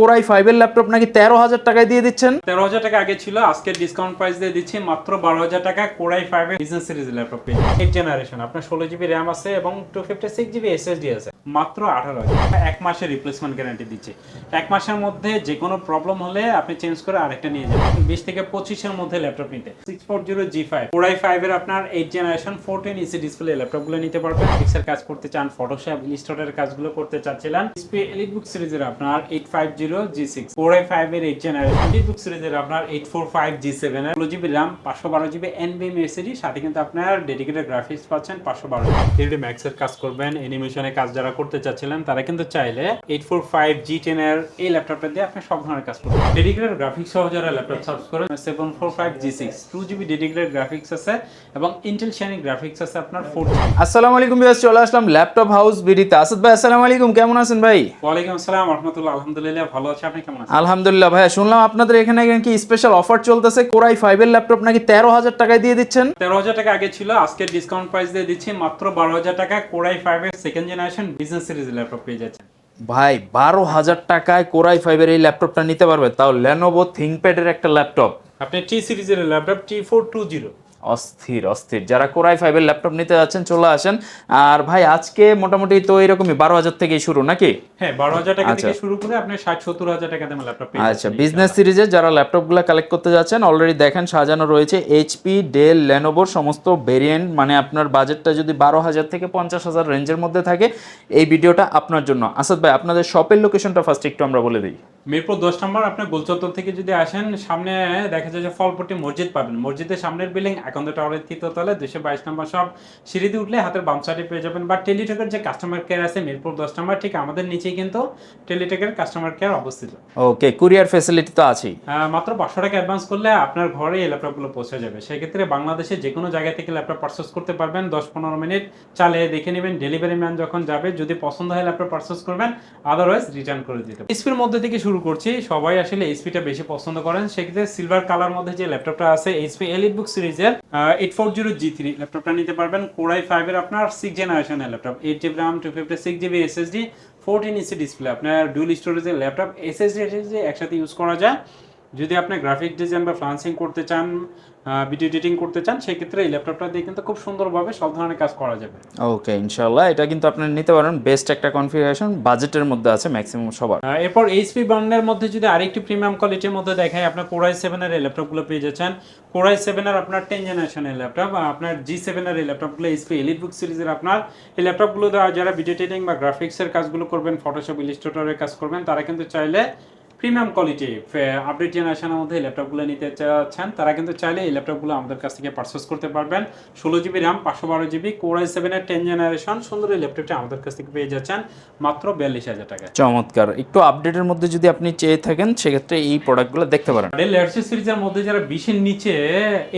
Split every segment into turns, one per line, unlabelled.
Core i ফাইভের laptop নাকি তেরো হাজার টাকায় দিয়ে দিচ্ছেন?
তেরো হাজার টাকা আগে ছিল, আজকে ডিসকাউন্ট প্রাইস দিয়ে দিচ্ছি, মাত্র বারো হাজার টাকা core i five business series laptop eight generation আপনার ষোলো জিবি র্যাম আছে এবং two fifty six GB SSD আছে, মাত্র আঠারো হাজার এক মাসের রিপ্লেসমেন্ট গ্যারান্টি দিচ্ছে। এক মাসের মধ্যে যে কোনো প্রবলেম হলে আপনি চেঞ্জ করে আরেকটা নিয়ে যাবেন। বিশ থেকে পঁচিশের মধ্যে ল্যাপটপ নিতে। Six four zero G five core i ফাইভের আপনার eight generation fourteen inch display ল্যাপটপগুলো নিতে পারবেন। পিক্সেল কাজ করতে চান ফটোশপ ইলিস্ট্রেটর কাজগুলো করতে চাচ্ছিলেন। এসপি এলিট সিরিজের আপনার eight five zero G six core i five এর এইট জেনারেশন বুক সিরিজের আপনার eight four five G seven এর ষোলো জিবি র্যাম পাঁচশো বারো জিবি এনবি মেসিডি সাথে কিন্তু আপনার ডেডিকেটেড গ্রাফিক্স পাচ্ছেন পাঁচশো বারো থ্রিডি ম্যাক্সের কাজ করবেন অ্যানিমেশনের কাজ যারা করতে চাচ্ছিলেন তারা কিন্তু চাইলে eight four five G ten এর এই ল্যাপটপটা দিয়ে আপনি সব ধরনের কাজ করবেন ডেডিকেটেড গ্রাফিক্স সহ যারা ল্যাপটপ সার্চ করেন seven four five G six two GB dedicated graphics আছে এবং ইন্টেল গ্রাফিক্স আছে আপনার ফোর
আসসালামু আলাইকুম বিয়াস চলে আসলাম ল্যাপটপ হাউস বিডিতে আসাদ ভাই আসসালামু আলাইকুম কেমন আছেন ভাই?
ওয়ালাইকুম আসসালাম রহমতুল্লাহ আলহামদুলিল্লাহ ভালো আছে আপনি কেমন আছেন?
আলহামদুলিল্লাহ ভাইয়া শুনলাম আপনাদের এখানে কি স্পেশাল অফার চলতেছে কোরাই ফাইভের ল্যাপটপ নাকি তেরো হাজার টাকায় দিয়ে দিচ্ছেন?
তেরো হাজার টাকা আগে ছিল আজকে ডিসকাউন্ট প্রাইস দিয়ে দিচ্ছি মাত্র বারো হাজার টাকা কোরাই ফাইভ এর second generation business series laptop পেয়ে যাচ্ছেন।
ভাই বারো হাজার টাকায় কোরাই ফাইভের এই ল্যাপটপটা নিতে পারবে তাও লেনোভো থিঙ্কপ্যাডের একটা ল্যাপটপ
আপনি টি সিরিজের laptop T four two zero
অস্থির অস্থির। যারা কোরাই ফাইভের ল্যাপটপ নিতে যাচ্ছেন চলে আসেন। আর ভাই আজকে মোটামুটি তো এরকমই বারো হাজার থেকেই শুরু নাকি?
হ্যাঁ বারো হাজার টাকা থেকে
আচ্ছা।
শুরু করে আপনি ষাট সত্তর হাজার টাকা দামের ল্যাপটপ
আচ্ছা বিজনেস সিরিজের যারা ল্যাপটপগুলো কালেক্ট করতে যাচ্ছেন অলরেডি দেখেন সাজানো রয়েছে এইচপি ডেল লেনোভোর সমস্ত ভেরিয়েন্ট মানে আপনার বাজেটটা যদি বারো হাজার থেকে পঞ্চাশ হাজার রেঞ্জের মধ্যে থাকে এই ভিডিওটা আপনার জন্য। আসাদ ভাই আপনাদের শপের লোকেশনটা ফার্স্ট একটু আমরা বলে দিই।
মিরপুর দশ নম্বর আপনার গোলচত্বর থেকে যদি আসেন সামনে দেখা যায় যে ফলপট্টি মসজিদ পাবেন। মসজিদের সামনের বিল্ডিং একান্ত টাওয়ারের তৃতীয় তলে দুশো বাইশ নম্বর সব সিঁড়ি দিয়ে উঠলে হাতের বাম সাইডে পেয়ে যাবেন। বা টেলিটকের যে কাস্টমার কেয়ার আছে মিরপুর দশ নম্বর ঠিক আমাদের নিচেই কিন্তু টেলিটকের কাস্টমার কেয়ার অবস্থিত।
ওকে কুরিয়ার ফেসিলিটি তো আছেই।
মাত্র পাঁচশো টাকা অ্যাডভান্স করলে আপনার ঘরে এই ল্যাপটপগুলো পৌঁছে যাবে। সেক্ষেত্রে বাংলাদেশে যে কোনো জায়গা থেকে ল্যাপটপ পারচেস করতে পারবেন। দশ পনেরো মিনিট চালিয়ে দেখে নেবেন। ডেলিভারি ম্যান যখন যাবে যদি পছন্দ হয় ল্যাপটপ পারচেস করবেন আদারওয়াইজ রিটার্ন করে দিতে এসপির মধ্যে থেকে শুরু করছি। সবাই আসলে এইচপিটা বেশি পছন্দ করেন। সেক্ষেত্রে সিলভার কালার মধ্যে যে ল্যাপটপটা আছে এইচপি এলিট বুক সিরিজের eight four zero G three ল্যাপটপটা নিতে পারবেন। কোরাই ফাইভের আপনার সিক্স জেনারেশনের laptop eight GB RAM two fifty six GB SSD fourteen inch display আপনার ডুয়েল স্টোরেজের ল্যাপটপ এসএসডি এসএসডি একসাথে ইউজ করা যায়। যদি আপনি গ্রাফিক ডিজাইন বা ফ্লান্সিং করতে চান ভিডিও এডিটিং করতে চান সেক্ষেত্রে এই ল্যাপটপটা দিয়ে কিন্তু খুব সুন্দরভাবে সব ধরনের কাজ করা যাবে।
ওকে ইনশাল্লাহ এটা কিন্তু আপনারা নিতে পারেন। বেস্ট একটা কনফিগারেশন বাজেটের মধ্যে আছে ম্যাক্সিমাম সবার।
এরপর এইচপি ব্র্যান্ডের মধ্যে যদি আরেকটি প্রিমিয়াম কোয়ালিটির মধ্যে দেখায় আপনার কোরাই সেভেনের এই ল্যাপটপগুলো পেয়ে যাচ্ছেন। কোরাই সেভেনের আপনার টেন জেনারেশনের ল্যাপটপ আপনার জি সেভেনের এই ল্যাপটপগুলো এইচপি এলিট বুক সিরিজের আপনার। এই ল্যাপটপগুলো যারা ভিডিও এডিটিং বা গ্রাফিক্সের কাজগুলো করবেন ফটোশপ ইলিস্ট্রেটরের কাজ করবেন তারা কিন্তু চাইলে প্রিমিয়াম কোয়ালিটি আপডেট জেনারেশনের মধ্যে ল্যাপটপগুলো নিতে চাচ্ছেন তারা কিন্তু চাইলে এই ল্যাপটপগুলো আমাদের কাছ থেকে পারচেস করতে পারবেন। ষোলো জিবি র্যাম পাঁচশো বারো জিবি কোরাই সেভেনের টেন জেনারেশন সুন্দর এই ল্যাপটপটি আমাদের কাছ থেকে পেয়ে যাচ্ছেন মাত্র বিয়াল্লিশ হাজার টাকা
চমৎকার। একটু আপডেটের মধ্যে যদি আপনি চেয়ে থাকেন সেক্ষেত্রে এই প্রোডাক্টগুলো দেখতে পারেন।
ডেল ল্যাপটপ সিরিজের মধ্যে যারা বিশের নিচে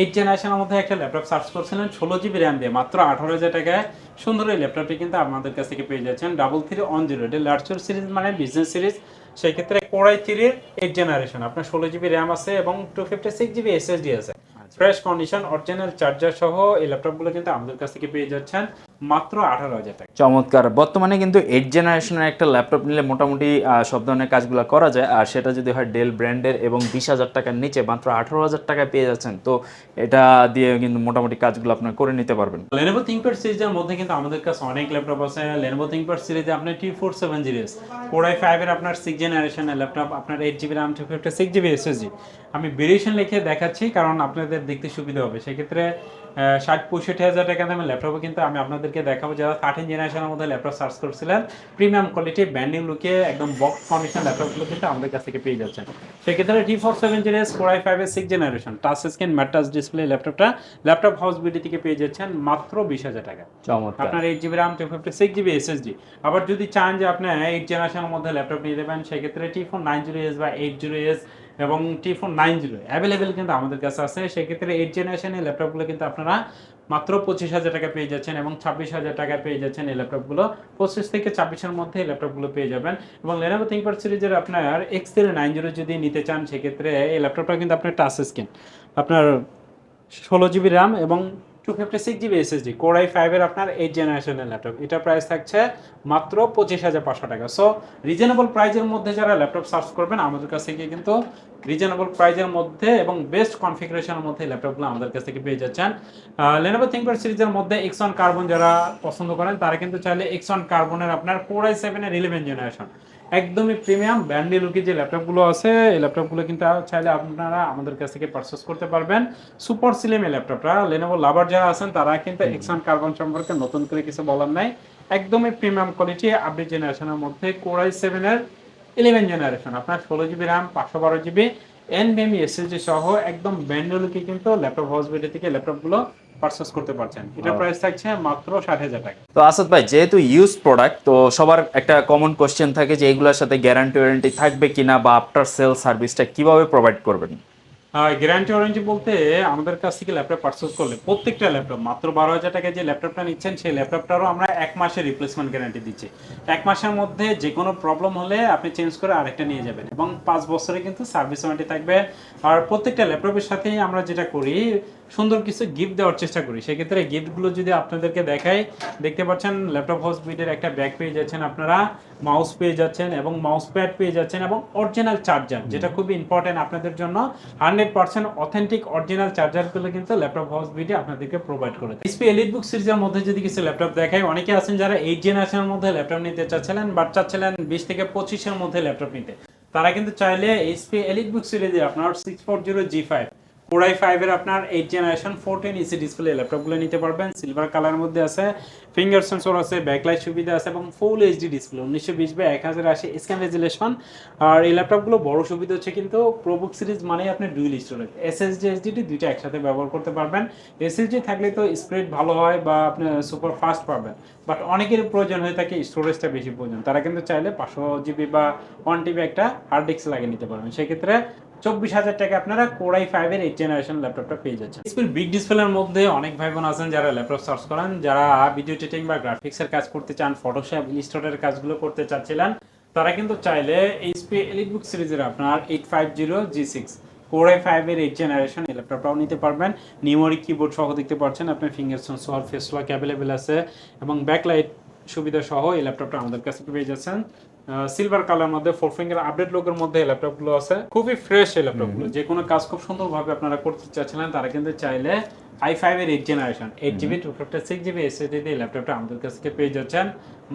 এইট জেনারেশনের মধ্যে একটা ল্যাপটপ সার্চ করছিলেন ষোলো জিবি র্যাম দিয়ে মাত্র আঠারো হাজার টাকায় সুন্দর এই ল্যাপটপটি কিন্তু আমাদের কাছ থেকে পেয়ে যাচ্ছেন double three one zero Dell laptop series মানে বিজনেস সিরিজ সেই ক্ষেত্রে কোরাই থ্রির এইট জেনারেশন আপনার ষোলো জিবি র্যাম আছে এবং two fifty six GB SSD আছে। ফ্রেশ কন্ডিশন অরিজিনাল চার্জার সহ এই ল্যাপটপগুলো কিন্তু আমাদের কাছ থেকে পেয়ে যাচ্ছেন। মাত্র আঠারো হাজার টাকা।
চমৎকার। বর্তমানে কিন্তু এইট জেনারেশনের একটা ল্যাপটপ নিলে মোটামুটি সব ধরনের কাজগুলো করা যায়। আর সেটা যদি হয় ডেল ব্র্যান্ডের এবং বিশ হাজার টাকার নিচে মাত্র আঠারো হাজার টাকায় পেয়ে যাচ্ছেন তো এটা দিয়ে কিন্তু মোটামুটি কাজগুলো আপনার করে নিতে পারবেন।
লেনোভো থিঙ্কপ্যাড সিরিজের মধ্যে কিন্তু আমাদের কাছে অনেক ল্যাপটপ আছে। লেনোভো থিঙ্কপ্যাড সিরিজে আপনার T four seven series core i ফাইভের আপনার সিক্স জেনারেশনের ল্যাপটপ আপনার eight GB RAM two fifty six GB SSD আমি ভেরিয়েশন লিখে দেখাচ্ছি কারণ আপনাদের দেখতে সুবিধা হবে। সেক্ষেত্রে ষাট পঁয়ষট্টি হাজার টাকা দামের ল্যাপটপও কিন্তু আমি আপনাদেরকে দেখাবো যারা থার্টিন জেনারেশনের মধ্যে ল্যাপটপ সার্চ করছিলেন। প্রিমিয়াম কোয়ালিটি ব্যান্ডিং লুকে একদম বক্স কন্ডিশন ল্যাপটপগুলো কিন্তু আমাদের কাছ থেকে পেয়ে যাচ্ছেন। সেক্ষেত্রে T four seven series core i ফাইভের six generation touch screen matte display ল্যাপটপটা ল্যাপটপ হাউস বিডি থেকে পেয়ে যাচ্ছেন মাত্র বিশ হাজার টাকা। আপনার eight GB RAM two fifty six GB SSD আবার যদি চান যে আপনি এইট জেনারেশনের মধ্যে ল্যাপটপ নিয়ে দেবেন সেক্ষেত্রে T four nine zero S বা এইট জিরো এস এবং T four nine zero available কিন্তু আমাদের কাছে আছে। সেক্ষেত্রে এইট জেনারেশনের ল্যাপটপগুলো কিন্তু আপনারা মাত্র পঁচিশ হাজার টাকা পেয়ে যাচ্ছেন এবং ছাব্বিশ হাজার টাকা পেয়ে যাচ্ছেন এই ল্যাপটপগুলো। পঁচিশ থেকে ছাব্বিশের মধ্যে এই ল্যাপটপগুলো পেয়ে যাবেন এবং লেনোভো থিঙ্কপ্যাড সিরিজের আপনার এক্স থ্রি নাইন জিরো যদি নিতে চান, সেক্ষেত্রে এই ল্যাপটপটা কিন্তু আপনার টাচ স্ক্রিন আপনার ষোলো জিবি র্যাম এবং two fifty six GB SSD core i ফাইভের আপনার এইট জেনারেশনের ল্যাপটপ এটা প্রাইস থাকছে মাত্র পঁচিশ হাজার পাঁচশো টাকা। সো রিজনেবল প্রাইজের মধ্যে যারা ল্যাপটপ সার্চ করবেন, আমাদের কাছ থেকে কিন্তু রিজনেবল প্রাইজের মধ্যে এবং বেস্ট কনফিগারেশনের মধ্যে ল্যাপটপগুলো আমাদের কাছ থেকে পেয়ে যাচ্ছেন। লেনোভো থিঙ্কপ্যাড সিরিজের মধ্যে এক্স ওয়ান কার্বন যারা পছন্দ করেন, তারা কিন্তু চাইলে এক্স ওয়ান কার্বনের আপনার কোরাই সেভেনের ইলেভেন জেনারেশন একদমই প্রিমিয়াম ব্র্যান্ডি লুকি যে ল্যাপটপগুলো আছে এই ল্যাপটপগুলো কিন্তু চাইলে আপনারা আমাদের কাছ থেকে পারচেস করতে পারবেন। সুপার সিলিম এই ল্যাপটপটা লেনোভো লাভার যারা আছেন তারা কিন্তু এক্সান কার্বন সম্পর্কে নতুন করে কিছু বলার নাই। একদমই প্রিমিয়াম কোয়ালিটি আপডেট জেনারেশনের মধ্যে কোরাই সেভেনের ইলেভেন জেনারেশন আপনার ষোলো জিবি র্যাম পাঁচশো বারো জিবি এনবিএমই এসএসডি সহ একদম ব্র্যান্ড লুকি কিন্তু ল্যাপটপ হাউসবিটি থেকে ল্যাপটপগুলো পারচেস করতে পারছেন। এটা প্রাইস থাকছে মাত্র ষাট হাজার টাকা।
তো আসাদ ভাই যেহেতু ইউজ প্রোডাক্ট তো সবার একটা কমন কোশ্চেন থাকে যে এগুলোর সাথে গ্যারান্টি ওয়ারেন্টি থাকবে কিনা বা আফটার সেল সার্ভিসটা কীভাবে প্রোভাইড করবেন?
গ্যারান্টি ওয়ারেন্টি বলতে আমাদের কাছ থেকে ল্যাপটপ পার্সেস করলে প্রত্যেকটা ল্যাপটপ মাত্র বারো হাজার টাকায় যে ল্যাপটপটা নিচ্ছেন, সেই ল্যাপটপটারও আমরা এক মাসের রিপ্লেসমেন্ট গ্যারান্টি দিচ্ছি। এক মাসের মধ্যে যে কোনো প্রবলেম হলে আপনি চেঞ্জ করে আরেকটা নিয়ে যাবেন এবং পাঁচ বছরে কিন্তু সার্ভিস ওয়ারেন্টি থাকবে। আর প্রত্যেকটা ল্যাপটপের সাথেই আমরা যেটা করি সুন্দর কিছু গিফট দেওয়ার চেষ্টা করি। সেক্ষেত্রে গিফটগুলো যদি আপনাদেরকে দেখাই দেখতে পাচ্ছেন ল্যাপটপ হাউস বিটের একটা ব্যাগ পেয়ে যাচ্ছেন আপনারা মাউস পেয়ে যাচ্ছেন এবং মাউস প্যাড পেয়ে যাচ্ছেন এবং অরিজিনাল চার্জার যেটা খুবই ইম্পর্টেন্ট আপনাদের জন্য। হান্ড্রেড পার্সেন্ট অথেন্টিক অরিজিনাল চার্জারগুলো কিন্তু ল্যাপটপ হাউস বিটে আপনাদেরকে প্রোভাইড করে এসপি এলিট বুক সিরিজের মধ্যে যদি কিছু ল্যাপটপ দেখাই অনেকে আছেন যারা এইট জেনারেশনের মধ্যে ল্যাপটপ নিতে চাচ্ছিলেন বাট চাচ্ছিলেন বিশ থেকে পঁচিশের মধ্যে ল্যাপটপ নিতে। তারা কিন্তু চাইলে এইচপি এলিট বুক সিরিজে আপনার six four zero G five core i ফাইভের আপনার eight generation fourteen inch display ল্যাপটপগুলো নিতে পারবেন। সিলভার কালারের মধ্যে আছে ফিঙ্গার সেন্সর আছে ব্যাকলাইট সুবিধা আছে এবং ফুল এইচডি ডিসপ্লে উনিশশো বিশ বাই এক হাজার আশি স্ক্যান রেজুলেশন আর এই ল্যাপটপগুলো বড় সুবিধা হচ্ছে কিন্তু প্রোবুক সিরিজ মানে আপনি ডুইল স্টোরেজ এসএসডি এসডিটি দুইটা একসাথে ব্যবহার করতে পারবেন। এসএসডি থাকলে তো স্পিড ভালো হয় বা আপনি সুপার ফাস্ট পাবেন। বাট অনেকের প্রয়োজন হয়ে থাকে স্টোরেজটা বেশি প্রয়োজন। তারা কিন্তু চাইলে পাঁচশো জিবি বা ওয়ান টিবি একটা হার্ড ডিস্ক লাগিয়ে নিতে পারবেন। সেক্ষেত্রে চব্বিশ হাজার টাকা আপনারা কোরাই ফাইভের এইট জেনারেশন ল্যাপটপটা পেয়ে যাচ্ছেন। স্কুল বিগ ডিসপ্লের মধ্যে অনেক ভাই বোন আছেন যারা ল্যাপটপ সার্চ করেন, যারা ভিডিও এডিটিং বা গ্রাফিক্সের কাজ করতে চান ফটোশপ ইনস্টলের কাজগুলো করতে চাচ্ছিলেন, তারা কিন্তু চাইলে এইচপি এলিটবুক সিরিজের আপনার eight five zero G six core i ফাইভের এইট জেনারেশন এই ল্যাপটপটাও নিতে পারবেন। নিউমারিক কিবোর্ড সহ দেখতে পাচ্ছেন, আপনার finger sensor face lock available আছে এবং ব্যাকলাইট সুবিধা সহ এই ল্যাপটপটা আমাদের কাছে পেয়ে যাচ্ছেন। সিলভার কালার মধ্যে ফোর ফিঙ্গার আপডেট লোকের মধ্যে ল্যাপটপগুলো আছে। খুবই ফ্রেশ এই ল্যাপটপগুলো যে কোনো কাজ খুব সুন্দর ভাবে আপনারা করতে চাচ্ছিলেন তারা কিন্তু চাইলে আই ফাইভ এর eight generation eight GB two fifty six GB SSD দিয়ে ল্যাপটপটা আমাদের কাছ থেকে পেয়ে যাচ্ছেন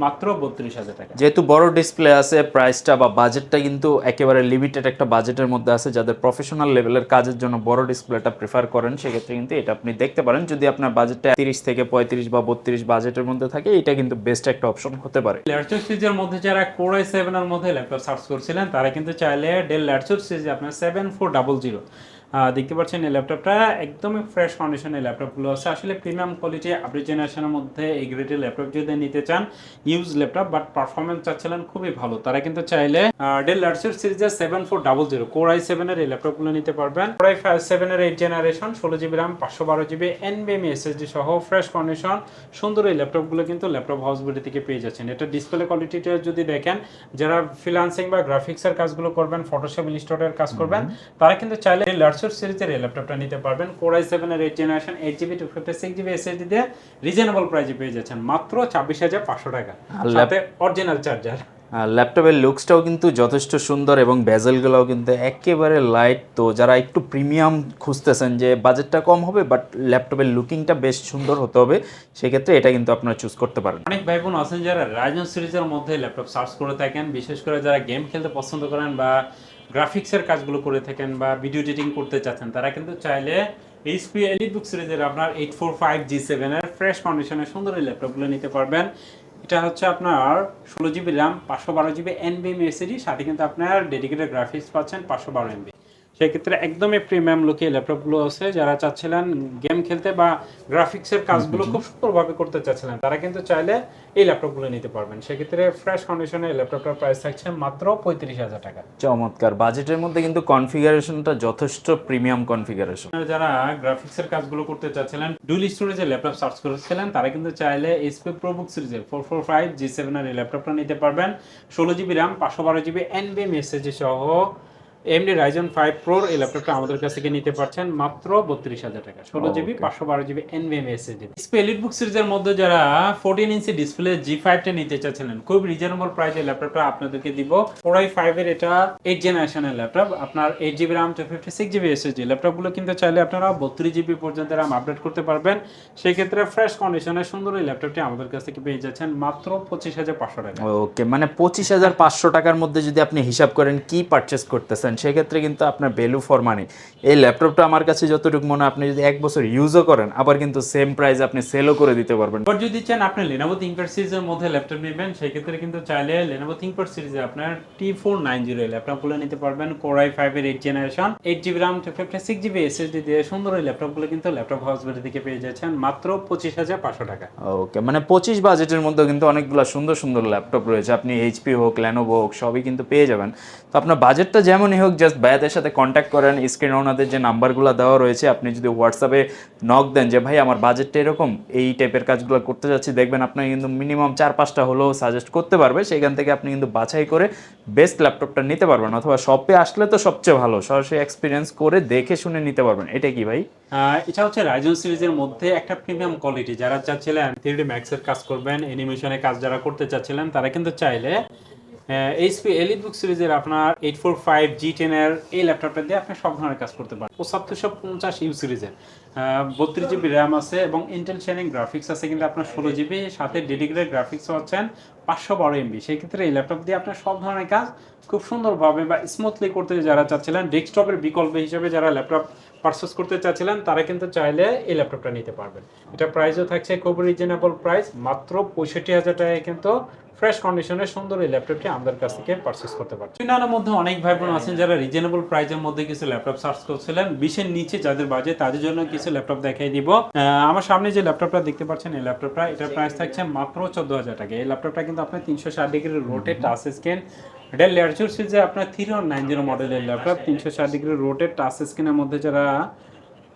মাত্র বত্রিশ হাজার টাকা।
যেহেতু বড় ডিসপ্লে আছে প্রাইসটা বা বাজেটটা কিন্তু একেবারে লিমিটেড একটা বাজেটের মধ্যে আছে যাদের প্রফেশনাল লেভেলের কাজের জন্য বড় ডিসপ্লেটা প্রেফার করেন সেক্ষেত্রে কিন্তু এটা আপনি দেখতে পারেন। যদি আপনার বাজেটটা তিরিশ থেকে পঁয়ত্রিশ বা বত্রিশ বাজেটের মধ্যে থাকে এটা কিন্তু বেস্ট একটা অপশন হতে পারে।
ল্যাপটপ সিরিজের মধ্যে যারা কোরাই সেভেন এর মধ্যে ল্যাপটপ সার্চ করছিলেন তারা কিন্তু চাইলে ডেল ল্যাপটপ সিরিজ আপনার সেভেন ফোর ডাবল জিরো দেখতে পাচ্ছেন এই ল্যাপটপটা একদমই ফ্রেশ কন্ডিশনের ল্যাপটপগুলো আছে। আসলে প্রিমিয়াম কোয়ালিটি আপডেট জেনারেশনের মধ্যে এই গ্রেডের ল্যাপটপ যদি নিতে চান ইউজ ল্যাপটপ বাট পারফরমেন্স চাচ্ছিলেন খুবই ভালো। তারা কিন্তু চাইলে ডেল ল্যাপটপ সিরিজের seven four double zero core i সেভেনের এই ল্যাপটপগুলো নিতে পারবেন। কোর আই ফাইভ সেভেনের এইট জেনারেশন ষোলো জিবি র্যাম পাঁচশো বারো জিবি এনবিএমই এসএসডি সহ ফ্রেশ কন্ডিশন সুন্দর এই ল্যাপটপগুলো কিন্তু ল্যাপটপ হাউস বডি থেকে পেয়ে যাচ্ছেন। এটা ডিসপ্লে কোয়ালিটিটা যদি দেখেন যারা ফ্রিলান্সিং বা গ্রাফিক্সের কাজগুলো করবেন ফটোশপ ইনস্টলের কাজ করবেন তারা কিন্তু চাইলে ল্যাপটপ সিরিজের এই ল্যাপটপটা নিতে পারবেন। কোর আই সেভেনের eight generation eight GB two fifty six GB SSD দিয়ে রিজনেবল প্রাইসে পেয়ে যাচ্ছেন। মাত্র ছাব্বিশ হাজার পাঁচশো টাকা। সাথে অরিজিনাল চার্জার
ল্যাপটপের লুকসটাও কিন্তু যথেষ্ট সুন্দর এবং বেজেলগুলোও কিন্তু একেবারে লাইট তো যারা একটু প্রিমিয়াম খুঁজতেছেন যে বাজেটটা কম হবে বাট ল্যাপটপের লুকিংটা বেশ সুন্দর হতে হবে সেক্ষেত্রে এটা কিন্তু আপনারা চুজ করতে পারেন।
অনেক ভাই বোন আছেন যারা রাইজন সিরিজের মধ্যে ল্যাপটপ সার্চ করে থাকেন বিশেষ করে যারা গেম খেলতে পছন্দ করেন বা গ্রাফিক্সের কাজগুলো করে থাকেন বা ভিডিও এডিটিং করতে চাচ্ছেন তারা কিন্তু চাইলে এইচপি এলিট বুক সিরিজের আপনার এইট ফোর ফাইভ জি সেভেনের ফ্রেশ কন্ডিশনের সুন্দর এই ল্যাপটপগুলো নিতে পারবেন। এটা হচ্ছে আপনার ষোলো জিবি র্যাম পাঁচশো বারো জিবি এনবিএম এসিডি সাথে কিন্তু আপনার ডেডিকেটেড গ্রাফিক্স পাচ্ছেন পাঁচশো বারো এমবি সেক্ষেত্রে একদমই প্রিমিয়াম লুকে ল্যাপটপগুলো আছে। যারা চাচ্ছিলেন গেম খেলতে বা গ্রাফিক্সের কাজগুলো খুব সুন্দরভাবে করতে চাচ্ছিলেন তারা কিন্তু চাইলে এই ল্যাপটপগুলো নিতে পারবেন। সেক্ষেত্রে ফ্রেশ কন্ডিশনে এই ল্যাপটপটার প্রাইস থাকছে মাত্র পঁয়ত্রিশ হাজার টাকা।
চমৎকার। বাজেটের মধ্যে কিন্তু কনফিগারেশনটা যথেষ্ট প্রিমিয়াম কনফিগারেশন
যারা গ্রাফিক্সের কাজগুলো করতে চাচ্ছিলেন ডুল স্টোরেজের ল্যাপটপ সার্চ করেছিলেন তারা কিন্তু চাইলে এসপি প্রোবুক সিরিজের four four five G seven এর ল্যাপটপটা নিতে পারবেন। ষোলো জিবি র্যাম পাঁচশো বারো জিবি এনবিএম এসএসডি সহ এমডি রাইজন ফাইভ প্রোর এই ল্যাপটপটা আমাদের কাছ থেকে নিতে পারছেন মাত্র বত্রিশ হাজার টাকা ষোলো জিবি পাঁচশো বারো GB NVMe SSD Elite book সিরিজের মধ্যে যারা ফোরটিন ইঞ্চি ডিসপ্লে জি ফাইভটা নিতে চাচ্ছিলেন খুব রিজনেবল প্রাইসে ল্যাপটপটা আপনাদেরকে দিব। ফোরাই ফাইভের এটা এইট জেনারেশনের ল্যাপটপ আপনার eight GB RAM two fifty six GB SSD ল্যাপটপগুলো কিন্তু চাইলে আপনারা বত্রিশ জিবি পর্যন্ত র্যাম আপডেট করতে পারবেন। সেই ক্ষেত্রে ফ্রেশ কন্ডিশনের সুন্দর এই ল্যাপটপটি আমাদের কাছ থেকে পেয়ে যাচ্ছেন মাত্র পঁচিশ হাজার পাঁচশো টাকা।
ওকে মানে পঁচিশ হাজার পাঁচশো টাকার মধ্যে যদি আপনি হিসাব করেন কি পারচেস করতেছেন সেক্ষেত্রে কিন্তু আপনার ভ্যালু ফর মানি এই ল্যাপটপটা আমার কাছে যতটুকু মনে হয় আপনি যদি এক বছর ইউজও করেন আবার কিন্তু সেম প্রাইস আপনি সেলও করে দিতে পারবেন।
এবার যদি চান আপনি লেনোভো থিংকপ্যাড সিরিজের মধ্যে ল্যাপটপ নেবেন সেই ক্ষেত্রে কিন্তু চাইলে লেনোভো থিংকপ্যাড সিরিজে আপনার টি ফোর নাইন জিরো ল্যাপটপগুলো নিতে পারবেন। কোরাই ফাইভের eight generation eight GB RAM fifty six GB SSD দিয়ে সুন্দর এই ল্যাপটপগুলো কিন্তু ল্যাপটপ হাউসবেরি থেকে পেয়ে যাচ্ছেন মাত্র পঁচিশ হাজার পাঁচশো টাকা।
ওকে মানে পঁচিশ বাজেটের মধ্যে কিন্তু অনেকগুলো সুন্দর সুন্দর ল্যাপটপ রয়েছে। আপনি এইচপি হোক ল্যানোভো হোক সবই কিন্তু পেয়ে যাবেন। তো আপনার বাজেটটা যেমনই হোক জাস্ট ভাইয়াদের সাথে কন্ট্যাক্ট করেন স্ক্রিন ওনাদের যে নাম্বারগুলো দেওয়া রয়েছে, আপনি যদি হোয়াটসঅ্যাপে নক দেন যে, ভাই, আমার বাজেটটা এরকম, এই টাইপের কাজগুলো করতে যাচ্ছি। দেখবেন আপনাকে কিন্তু মিনিমাম চার পাঁচটা হলেও সাজেস্ট করতে পারবে। সেখান থেকে আপনি কিন্তু বাছাই করে বেস্ট ল্যাপটপটা নিতে পারবেন। অথবা শপে আসলে তো সবচেয়ে ভালো, সরাসরি এক্সপিরিয়েন্স করে দেখে শুনে নিতে পারবেন। এটা কি ভাই?
এটা হচ্ছে রাইজন সিরিজের মধ্যে একটা প্রিমিয়াম কোয়ালিটি যারা চাচ্ছিলেন থ্রিডি ম্যাক্সের কাজ করবেন অ্যানিমেশনের কাজ যারা করতে চাচ্ছিলেন, তারা কিন্তু চাইলে এইচপি এলিট বুক সিরিজের আপনার এইট ফোর ফাইভ জি টেনের এই ল্যাপটপটা দিয়ে আপনি সব ধরনের কাজ করতে পারেন। পঁচাত্তরশো পঞ্চাশ ইউ সিরিজের বত্রিশ জিবি র্যাম আছে এবং ইন্টেল শেয়ারিং গ্রাফিক্স আছে কিন্তু আপনার ষোলো জিবি সাথে ডেডিকেটেড গ্রাফিক্স হচ্ছেন পাঁচশো বারো এমবি সেই ক্ষেত্রে এই ল্যাপটপ দিয়ে আপনার সব ধরনের কাজ খুব সুন্দরভাবে বা স্মুথলি করতে যারা চাচ্ছিলেন ডেস্কটপের বিকল্প হিসেবে যারা ল্যাপটপ পারচেস করতে চাচ্ছিলেন তারা কিন্তু চাইলে এই ল্যাপটপটা নিতে পারবেন। এটা প্রাইসও থাকছে খুব রিজনেবল প্রাইস মাত্র পঁয়ষট্টি হাজার টাকায় কিন্তু ফ্রেশ কন্ডিশনের সুন্দর এই ল্যাপটপটি আমাদের কাছ থেকে পারচেস করতে পারছেন। চীনার মধ্যে অনেক ভাই বোন আছেন যারা রিজনেবল প্রাইসের মধ্যে কিছু ল্যাপটপ সার্চ করছিলেন বিশের নিচে যাদের বাজে তাদের জন্য কিছু ল্যাপটপ দেখাই দিব। আহ, আমার সামনে যে ল্যাপটপটা দেখতে পাচ্ছেন এই ল্যাপটপটা এটার প্রাইস থাকছে মাত্র চোদ্দ হাজার টাকা এই ল্যাপটপটা কিন্তু আপনার তিনশো ষাট ডিগ্রি রোটেট টাচ স্ক্রিন এটা লেয়ারচুর যে আপনার থ্রি ওয়ান নাইন জিরো মডেলের ল্যাপটপ তিনশো চার ডিগ্রি রোটের টাচ স্ক্রিনের মধ্যে যারা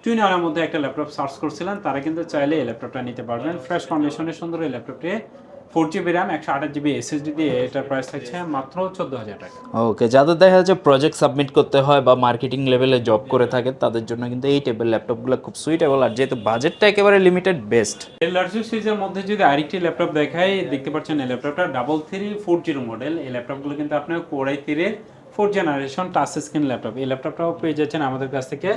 টুইন আওয়ারের মধ্যে একটা ল্যাপটপ সার্চ করছিলেন তারা কিন্তু চাইলে এই ল্যাপটপটা নিতে পারবেন। ফ্রেশ কন্ডিশনের সুন্দর এই ল্যাপটপটি ফোর জিবি র্যাম একশো আঠাশ জিবি এসএসডি দিয়ে এটার প্রাইস থাকছে মাত্র চোদ্দ হাজার টাকা।
ওকে যাদের দেখা যাচ্ছে প্রজেক্ট সাবমিট করতে হয় বা মার্কেটিং লেভেলে জব করে থাকে তাদের জন্য কিন্তু এই টাইপের ল্যাপটপগুলো খুব সুইটেবল আর যেহেতু বাজেটটা একেবারে লিমিটেড বেস্ট
এই সিরিজের মধ্যে যদি আরেকটি ল্যাপটপ দেখাই দেখতে পাচ্ছেন এই ল্যাপটপটা double three four zero model এই ল্যাপটপগুলো কিন্তু আপনার কোরাই থ্রির four generation touch screen laptop এই ল্যাপটপটাও পেয়ে যাচ্ছেন আমাদের কাছ থেকে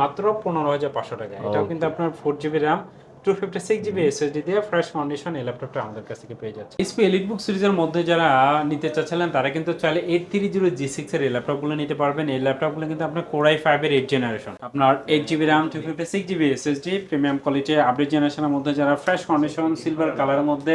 মাত্র পনেরো হাজার পাঁচশো টাকা। এটাও কিন্তু আপনার four GB RAM two fifty six GB SSD দিয়ে ফ্রেশ কন্ডিশন এই ল্যাপটপটা আমাদের কাছ থেকে পেয়ে যাচ্ছে। এসপি এলিট বুক সিরিজের মধ্যে যারা নিতে চাচ্ছিলেন, তারা কিন্তু চাইলে eight three zero G six এর এই ল্যাপটপগুলো নিতে পারবেন। এই ল্যাপটপগুলো কিন্তু আপনার কোরাই ফাইভের এইট জেনারেশন আপনার eight GB RAM two fifty six GB SSD premium quality update জেনারেশনের মধ্যে যারা ফ্রেশ কন্ডিশন সিলভার কালারের মধ্যে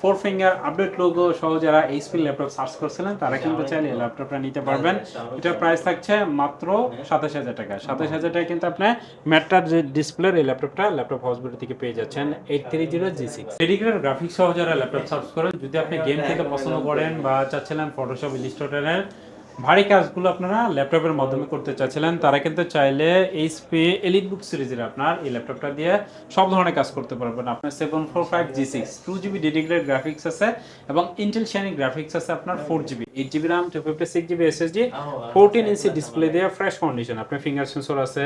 ফোর ফিঙ্গার আপডেট লোগো সহ যারা এইচপি ল্যাপটপ সার্চ করছিলেন তারা কিন্তু চাইলে এই ল্যাপটপটা নিতে পারবেন। এটার প্রাইস থাকছে মাত্র সাতাশ হাজার টাকা। সাতাশ হাজার টাকা কিন্তু আপনি ম্যাটার যে ডিসপ্লের এই ল্যাপটপটা ল্যাপটপ হসপিটাল থেকে পেয়ে যাচ্ছেন eight three zero G six dedicated graphics সহ যারা ল্যাপটপ সার্চ করেন যদি আপনি গেম খেলতে পছন্দ করেন বা চাচ্ছিলেন ফটোশপ ইলিস্ট্রেটরের ভারী কাজগুলো আপনারা ল্যাপটপের মাধ্যমে করতে চাচ্ছিলেন তারা কিন্তু চাইলে এইচপি এলিট বুক সিরিজের আপনার এই ল্যাপটপটা দিয়ে সব ধরনের কাজ করতে পারবেন। আপনার seven four five G six two GB dedicated graphics আছে এবং ইন্টেল শাইনিং গ্রাফিক্স আছে আপনার four GB eight GB RAM two fifty six GB SSD fourteen inch display দিয়ে ফ্রেশ কন্ডিশন আপনার ফিঙ্গার সেন্সর আছে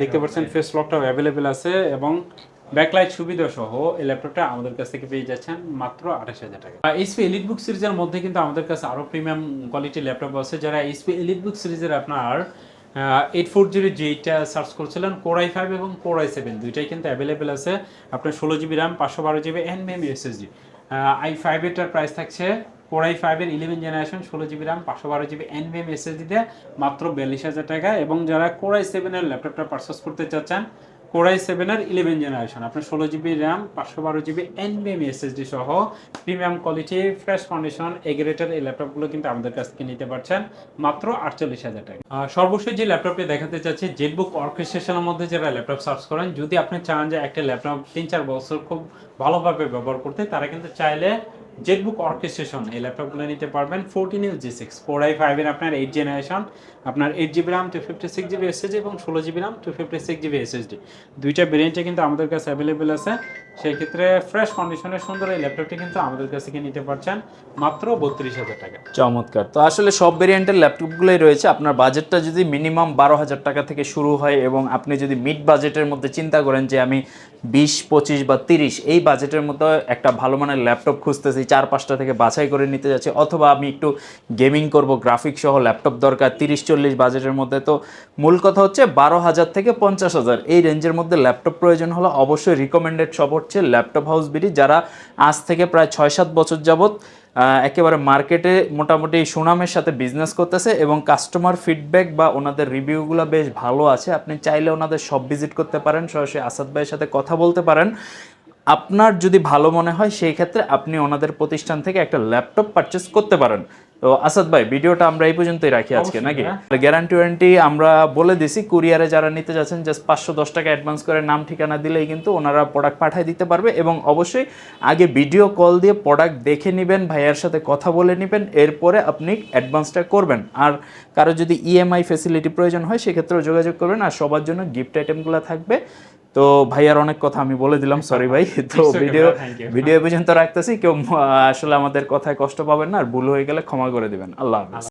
দেখতে পাচ্ছেন ফেস লকটাও অ্যাভেলেবেল আছে এবং ব্যাকলাইট সুবিধা সহ এই ল্যাপটপটা আমাদের কাছ থেকে পেয়ে যাচ্ছেন মাত্র আঠাশ হাজার টাকা। এইচপি এলিট বুক সিরিজের মধ্যে কিন্তু আমাদের কাছে আরও প্রিমিয়াম কোয়ালিটির ল্যাপটপ আছে, যারা এইচপি এলিট বুক সিরিজের আপনার এইট ফোর জিরো যেইটা সার্চ করছিলেন কোরাই ফাইভ এবং কোরাই সেভেন দুইটাই কিন্তু অ্যাভেলেবেল আছে। আপনার ষোলো জিবি র্যাম পাঁচশো বারো জিবি এনবিএম এসএসডি আই ফাইভ এটার প্রাইস থাকছে কোরাই ফাইভের ইলেভেন জেনারেশন ষোলো জিবি র্যাম পাঁচশো বারো জিবি এনবিএম এসএসডিতে মাত্র বিয়াল্লিশ হাজার টাকা। এবং যারা কোরাই সেভেনের ল্যাপটপটা পারচেস করতে চাচ্ছেন কোরাই সেভেন সেভেনের ইলেভেন জেনারেশন আপনার ষোলো জিবি র্যাম পাঁচশো বারো জিবি এনবিএম এসএসডি সহ প্রিমিয়াম কোয়ালিটি ফ্রেশ ফাউন্ডেশন এগ্রেটার এই ল্যাপটপগুলো কিন্তু আমাদের কাছ থেকে নিতে পারছেন মাত্র আটচল্লিশ হাজার টাকা। সর্বশেষ যে ল্যাপটপটি দেখাতে চাচ্ছি জেটবুক অর্কেস্ট্রেশনের মধ্যে যারা ল্যাপটপ সার্চ করেন, যদি আপনি চান যে একটা ল্যাপটপ তিন চার বছর খুব ভালোভাবে ব্যবহার করতে, তারা কিন্তু চাইলে জেটবুক অর্কেস্ট্রেশন এই ল্যাপটপগুলো নিতে পারবেন। Fourteen U G six four i ফাইভের আপনার এইট জেনারেশন আপনার eight GB RAM two fifty six GB SSD এবং ষোলো GB RAM two fifty six GB SSD দুইটা ভেরিয়েন্টে কিন্তু আমাদের কাছে অ্যাভেলেবেল আছে। সেই ক্ষেত্রে ফ্রেশ কন্ডিশনের সুন্দর এই ল্যাপটপটি কিন্তু আমাদের কাছ থেকে নিতে পারছেন মাত্র বত্রিশ হাজার টাকা।
চমৎকার। তো আসলে সব ভেরিয়েন্টের ল্যাপটপগুলোই রয়েছে। আপনার বাজেটটা যদি মিনিমাম বারো হাজার টাকা থেকে শুরু হয় এবং আপনি যদি মিড বাজেটের মধ্যে চিন্তা করেন যে আমি বিশ, পঁচিশ বা তিরিশ, এই বাজেটের মধ্যে একটা ভালো মানের ল্যাপটপ খুঁজতেছি চার পাঁচটা থেকে বাছাই করে নিতে যাচ্ছি। অথবা আমি একটু গেমিং করব গ্রাফিক সহ, ল্যাপটপ দরকার তিরিশ চল্লিশ বাজেটের মধ্যে। তো মূল কথা হচ্ছে বারো হাজার থেকে পঞ্চাশ হাজার। এই রেঞ্জের মধ্যে ল্যাপটপ প্রয়োজন হলে অবশ্যই রিকমেন্ডেড সব হচ্ছে ল্যাপটপ হাউস বিডি, যারা আজ থেকে প্রায় ছয় সাত বছর যাবত একেবারে মার্কেটে মোটামুটি সুনামের সাথে বিজনেস করতেছে এবং কাস্টমার ফিডব্যাক বা ওনাদের রিভিউগুলো বেশ ভালো আছে। আপনি চাইলে ওনাদের সব ভিজিট করতে পারেন, সরাসরি আসাদ ভাইয়ের সাথে কথা বলতে পারেন। আপনার যদি ভালো মনে হয় সেই ক্ষেত্রে আপনি ওনাদের প্রতিষ্ঠান থেকে একটা ল্যাপটপ পারচেস করতে পারেন। তো আসাদ ভাই ভিডিওটা আমরা এই পর্যন্তই রাখি আজকে নাকি। গ্যারান্টি ওয়ারেন্টি আমরা বলে দিছি কুরিয়ারে যারা নিতে যাচ্ছেন জাস্ট পাঁচশো দশ টাকা অ্যাডভান্স করে নাম ঠিকানা দিলেই কিন্তু ওনারা প্রোডাক্ট পাঠিয়ে দিতে পারবে এবং অবশ্যই আগে ভিডিও কল দিয়ে প্রোডাক্ট দেখে নেবেন ভাইয়ার সাথে কথা বলে নেবেন এরপরে আপনি অ্যাডভান্সটা করবেন। আর কারও যদি ইএমআই ফেসিলিটি প্রয়োজন হয় সেক্ষেত্রেও যোগাযোগ করবেন। আর সবার জন্য গিফট আইটেমগুলো থাকবে। তো ভাইয়ার অনেক কথা আমি বলে দিলাম সরি ভাই। তো ভিডিও. ভিডিও পর্যন্ত রাখতেছি কেউ আসলে আমাদের কথায় কষ্ট পাবেন না আর ভুল হয়ে গেলে ক্ষমা করে দিবেন। আল্লাহ হাফেজ।